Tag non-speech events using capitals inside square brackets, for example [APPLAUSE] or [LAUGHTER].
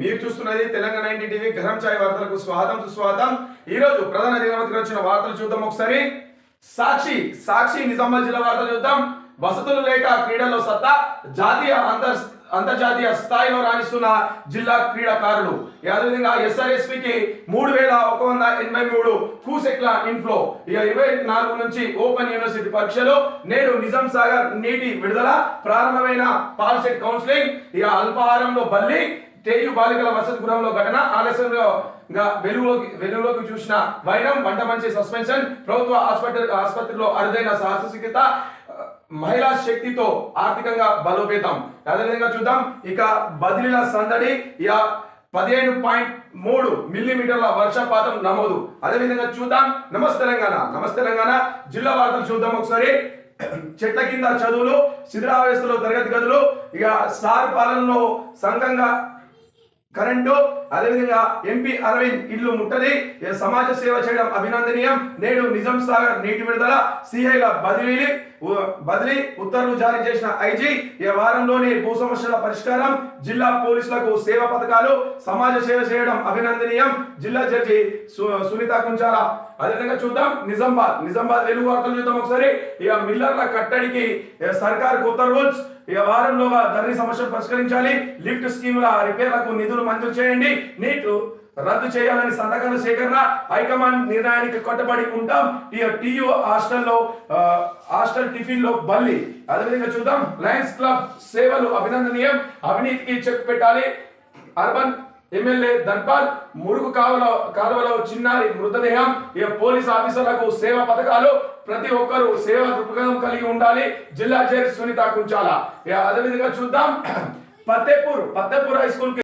మీరు చూస్తున్నది Telangana N T TV Garam Chai వార్తలకు స్వాగతం సుస్వాగతం. ఈ రోజు ప్రధాన దినపత్రిక వచ్చిన వార్తలు చూద్దాం ఒకసారి. సాక్షి సాక్షి నిజామాబాద్ జిల్లా వార్తలు చూద్దాం. వసతులు లేక క్రీడల్లో సత్తా జాతీయ అంతర్ అంతర్జాతీయ స్థాయిలో రాణిస్తున్న జిల్లా క్రీడాకారులు. అదేవిధంగా ఎస్ఆర్ఎస్పికి మూడు వేల ఒక వంద ఎనభై మూడు కూసెక్ల ఇన్ఫ్లో. ఇక ఇరవై నాలుగు నుంచి ఓపెన్ యూనివర్సిటీ పరీక్షలు. నేడు నిజాం సాగర్ నీటి విడుదల. ప్రారంభమైన పాల్సెట్ కౌన్సిలింగ్. ఇక అల్పాహారంలో బల్లి. తేయు బాలికల వసతి గృహంలో ఘటన ఆలస్యంలో వెలుగులోకి వెలుగులోకి చూసిన వైరం వంట మంచి సస్పెన్షన్ ప్రభుత్వ ఆసుపత్రి ఆసుపత్రిలో అరుదైన సాహసికత మహిళా శక్తితో ఆర్థికంగా బలోపేతం. అదేవిధంగా చూద్దాం ఇక బదిలీల సందడి ఇక పదిహేను పాయింట్ మూడు మిల్లీమీటర్ల వర్షపాతం నమోదు. అదేవిధంగా చూద్దాం నమస్తే తెలంగాణ నమస్తే తెలంగాణ. జిల్లా వార్తలు చూద్దాం ఒకసారి. చెట్ల కింద చదువులు శిథిరావస్థలో తరగతి గదులు ఇక సార్ పాలనలో సంఘంగా కరెంటు అదేవిధంగా ఎంపీ అరవింద్ ఇల్లు ముట్టది సమాజ సేవ చేయడం అభినందనీయం. నేడు నిజాం సాగర్ నీటి విడుదల సిఐల బదిలీలు. బదిలీ ఉత్తర్వులు జారీ చేసిన ఐజీ ఈ వారంలోని భూ సమస్యల పరిష్కారం జిల్లా పోలీసులకు సేవ పథకాలు సమాజ సేవ చేయడం అభినందనీయం. జిల్లా జడ్జి సు- సునీత కుంచాల. అదేవిధంగా చూద్దాం నిజామాబాద్. నిజామాబాద్ వెలుగు వార్తలు చూద్దాం ఒకసారి. ఇక మిల్లర్ల కట్టడికి సర్కార్ కొత్త రూల్స్ ఇక వారంలోగా ధరణి సమస్యలు పరిష్కరించాలి. లిఫ్ట్ స్కీముల రిపేర్లకు నిధులు మంజూరు చేయండి. నీట్ రద్దు చేయాలని సంతకాల సేకరణ హైకమాండ్ నిర్ణయానికి కట్టుబడి ఉంటాం. ఈ టీయూ హాస్టల్లో హాస్టల్ టిఫిన్లో బల్లి. అదేవిధంగా చూద్దాం. లయన్స్ క్లబ్ సేవలు అభినందనీయం. అవినీతికి చెక్ పెట్టాలి. అర్బన్ ఎమ్మెల్యే ధన్పాల్ మురుగు కావల కాలువలో చిన్నారి మృతదేహం. ఇక పోలీస్ ఆఫీసర్లకు సేవ పథకాలు. ప్రతి ఒక్కరూ సేవ దృక్పథం కలిగి ఉండాలి. జిల్లా చైర్ సునీత కుంచాల. అదేవిధంగా చూద్దాం. [CLEARS THROAT] Fatehpur Fatehpur high school